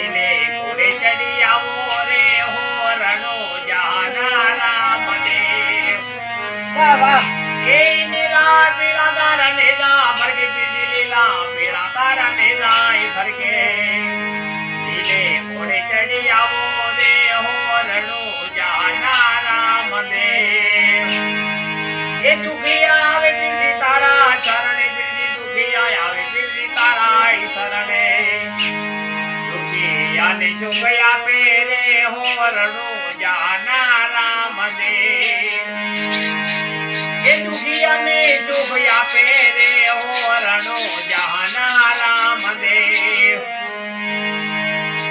એને ઘોડે ચડી આવો રે હો રણો જાનારા મને વાહ વાહ એ નીલા પીળા તારા નેજા ભરકે પીધી લીલા પીળા તારા નેજા આવો દુખિયાને શુભયા પેરે હો રણો જાનારા મને. એ દુખિયાને શુભયા પેરે હો રણો જાનારા મને.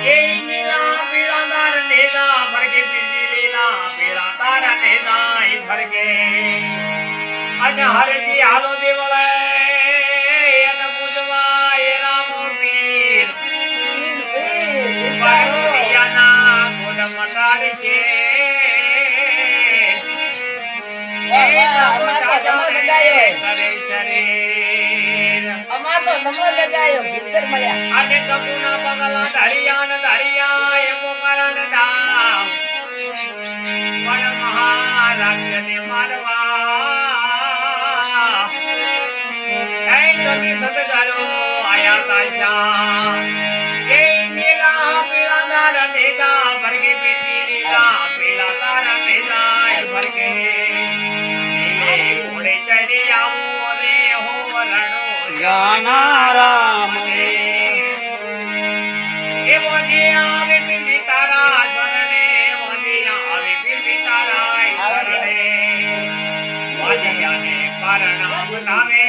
એ નીલા પીળા નેદા ભરગે પીધી લીલા પીળા તારા નેદા ભરગે અને હરજી હાલો દેવળે અમાર તો જમા લગાયો. ભીતર મળ્યા અને કપૂના ધામ. આયા તાશા એ નીલા પીળા ના નેજા ભરગે પીધી લીલા ચડી આવો રે હો રણો જાનારામ એ મોજી આવે પીધી તારા શરણે મોજી આવે તારા શરણે. પરણામ નામે